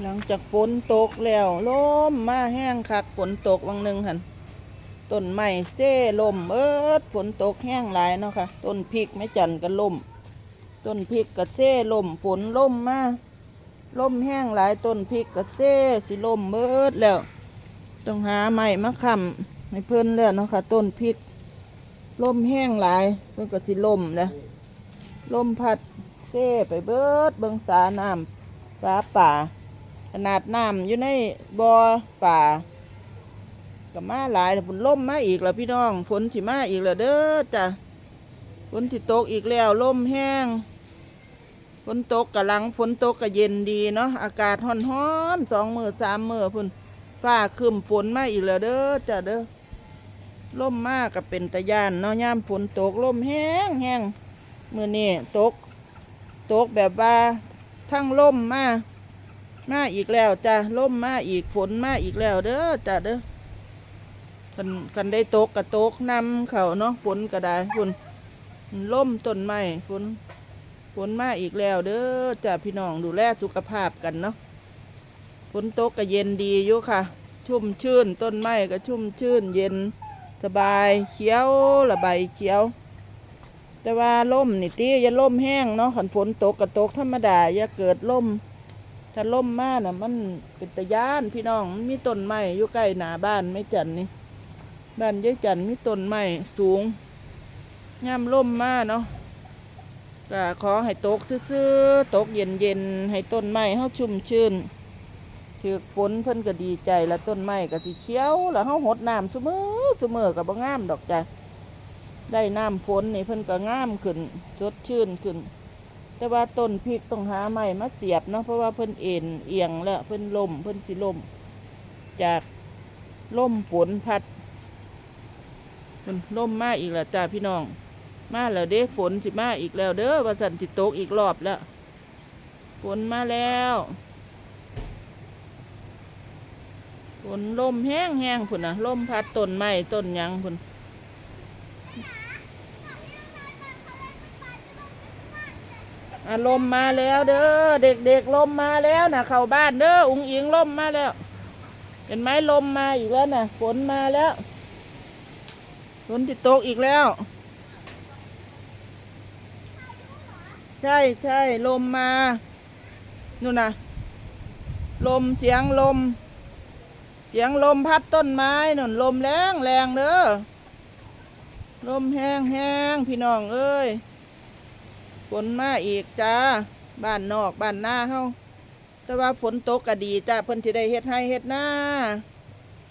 หลังจากฝนตกแล้วลมมาแห้งคักฝนตกวังหนึ่งหันต้นไม้เซ่ลมเอิดฝนตกแห้งหลายเนาะค่ะต้นพริกไม่จันก็ล่มต้นพริกก็เซ่ลมฝนล่มมาล่มแห้งหลายต้นพริกก็เซ่สิล่มเบิดแล้ว ต้องหาไม้มาค้ำให้เพิ่นแล้วเนาะค่ะต้นพริกล่มแห้งหลายเพิ่นก็สิล่มแล้วลมพัดเซ่ไปเบิดเบิงสาน้ำสาป่า ขนาดน้ำอยู่ในบ่อป่าก็มาหลายแล้วฝนล่มมาอีกแล้วพี่น้องฝนสิมาอีกแล้วเด้อจ้ะฝนที่ตกอีกแล้วล่มแห้งฝนตกกะลังฝนตกกะเย็นดีเนาะอากาศร้อนๆสองมือสามมือพุ่นฟ้าครึมฝนมาอีกแล้วเด้อจ้ะเด้อล่มมากก็เป็นตะยานเนาะย่ามฝนตกล่มแห้งแห้งมือนี่ตก ตกแบบว่าทั้งล่มมา มาอีกแล้วจ้ะล่มมาอีกฝนมาอีกแล้วเด้อจ้ะเด้อกันกันได้ตกกระตกนำเขาเนาะฝนก็ได้ฝนล่มต้นไม้ฝนฝนมาอีกแล้ว เด้อจ้ะพี่น้องดูแลสุขภาพกันเนาะฝนตกก็เย็นดีอยู่ค่ะ ชุ่มชื่นต้นไม้ก็ชุ่มชื่น เย็นสบายเขียวระบายเขียว แต่ว่าล่มนี่ตีอย่าล่มแห้งเนาะขันฝนตกกระตกธรรมดาอย่าเกิดล่ม ถ้าล่มมาน่ะ มันเป็นตะยานพี่น้องมันมีต้นไม้อยู่ใกล้หน้าบ้านไม่จันนี่บ้านยายจันมีต้นไม้สูงย่ำล่มมาเนาะก็ขอให้ตกซื่อๆตกเย็นๆให้ต้นไม้เฮาชุ่มชื่นถือฝนเพิ่นก็ดีใจแล้วต้นไม้ก็สิเขียว แล้วเฮาหดน้ำซุมือซุมือก็บ่งามดอกจ้ะได้น้ำฝนนี่เพิ่นก็งามขึ้นสดชื่นขึ้น แต่ว่าต้นพริกต้องหาไม้มาเสียบเนาะเพราะว่าเพิ่นเอ็นเอียงแล้วเพิ่นล่มเพิ่นสิล่มจากล่มฝนพัดเพิ่นล่มมาอีกแล้วจ้าพี่น้อง มาแล้วเด้ฝนสิมาอีกแล้วเด้อว่าสันติตกอีกรอบแล้วฝนมาแล้วฝนลมแห้งแห้งพุ่นนะลมพัดต้นไม้ต้นยังพุ่น อะลมมาแล้วเด้อเด็กๆลมมาแล้วนะเข้าบ้านเด้ออุงอิงลมมาแล้ว เห็นไหมลมมาอีกแล้วนะฝนมาแล้วฝนติดตกอีกแล้ว ใช่ใช่ลมมานู่นนะลมเสียงลม เสียงลมพัดต้นไม้นู่นลมแรงแรงเด้อลมแห้งแห้งพี่น้องเอ้ย ฝนมาอีกจ้า บ้านนอกบ้านหน้าเฮาแต่ว่าฝนตกก็ดีจ้าเพิ่นที่ได้เฮ็ดให้เฮ็ดหน้า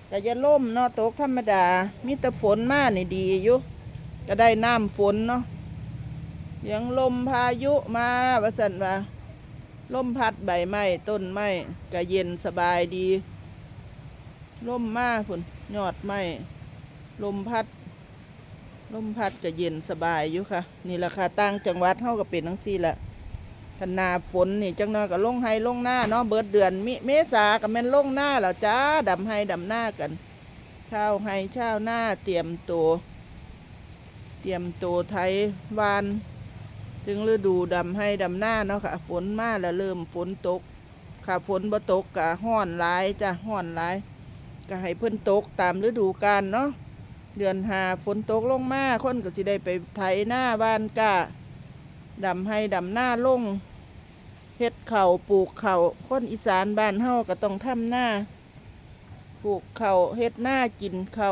แต่อย่าล่มเนาะตกธรรมดา มีแต่ฝนมานี่ดีอยู่ก็ได้น้ำฝนเนาะเสียงลมพายุมาว่าสั่นว่าลมพัดใบไม้ต้นไม้ก็เย็นสบายดีลมมาพุ่นยอดไม้ลมพัด ลมพัดจะเย็นสบายอยู่ค่ะ นี่แหละค่ะต่างจังหวัดเท่ากับเป็นทั้งสี่แหละขนาฝนนี่จังน้อยกับลงไห้ลงหน้าเนาะเบิดเดือนมิเมษากับแม่นลงหน้าแล้วจ้าดำไห้ดำหน้ากันเช้าไห้เช้าหน้าเตรียมตัวเตรียมตัวไทยวานถึงฤดูดำไห้ดำหน้าเนาะค่ะ ฝนมาแล้วเริ่มฝนตก ค่ะฝนบ่ตกกะห้อนหลายจ้ะห้อนหลายก็ให้เพิ่นตกตามฤดูกาลเนาะ เดือนหาฝนตกลงมาคนก็สิได้ไปไถหน้าบ้านกะดำให้ดำหน้าลงเฮ็ดเข่าปลูกเข่าคนอีสานบ้านเฮาก็ต้องทำหน้าปลูกเข่าเฮ็ดหน้ากินเข่า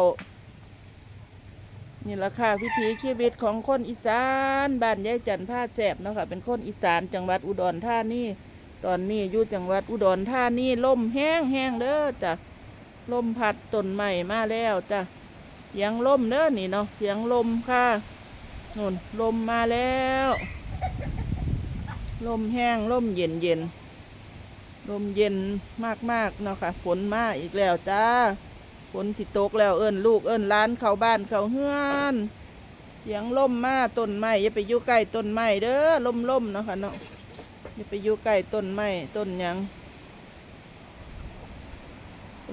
นี่แหละค่ะวิถีชีวิตของคนอีสานบ้านยายจันทร์ผ้าแสบเนาะค่ะเป็นคนอีสานจังหวัดอุดรธานีตอนนี้อยู่จังหวัดอุดรธานีลมแห้งแห้งเด้อจ้ะลมพัดต้นไม้มาแล้วจ้ะ เสียงลมเด้อนี่เนาะเสียงลมค่ะนู่นลมมาแล้ว ลมแห้งลมเย็นเย็นลมเย็นมากมากๆเนาะค่ะ ฝนมาอีกแล้วจ้าฝนที่ตกแล้วเอิ้นลูกเอิ้นล้านเข้าบ้านเข้าเฮือนเสียงลมมาต้นไม้อย่าไปอยู่ใกล้ต้นไม้เด้อลมลมเนาะค่ะเนาะอย่าไปอยู่ใกล้ต้นไม้ต้นหยัง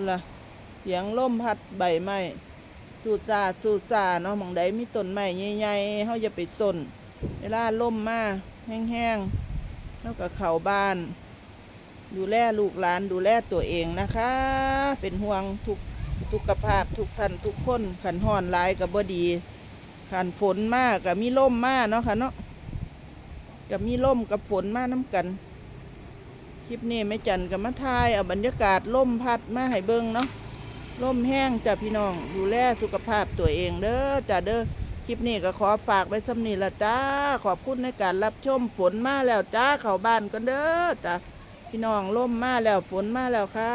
ล่ะเสียงลมพัดใบไม้ สูดซาดสูดซาเนาะมองใดมีต้นไม้ใหญ่ๆเฮาอย่าไปสนเวลาล่มมาแห้งๆแล้วก็เข้าบ้าน ดูแลลูกหลานดูแลตัวเองนะคะ เป็นห่วงทุกทุกภาพทุกท่านทุกคนขันห่อนลายกับบดีขันฝนมากกับมีล่มมากเนาะค่ะเนาะกับมีล่มกับฝนมากน้ำกันคลิปนี้แม่จันกับมาทายเอาบรรยากาศล่มพัดมาให้เบิ่งเนาะ ล่มแห้งจ้ะพี่น้อง ดูแลสุขภาพตัวเองเด้อจ้ะเด้อคลิปนี้ก็ขอฝากไว้สำนีละจ้า ขอบคุณในการรับชมฝนมาแล้วจ้าเข้าบ้านกันเด้อจ้ะพี่น้องล่มมาแล้วฝนมาแล้วค่ะ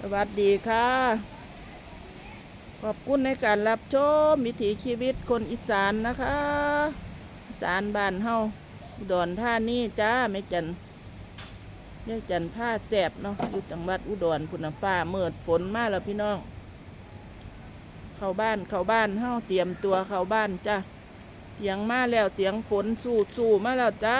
สวัสดีค่ะ ขอบคุณในการรับชมวิถีชีวิตคนอีสานนะคะอีสานบ้านเฮาอุดรธานีจ้าแม่จัน เรียกจันผ้าแสบเนาะอยู่จังหวัดอุดรพุนนะฟ้าเมิดฝนมาแล้วพี่น้อง เข้าบ้านเข้าบ้านเฮาเตรียมตัวเข้าบ้านจ้าเสียงมาแล้วเสียงฝนสู้สู้มาแล้วจ้า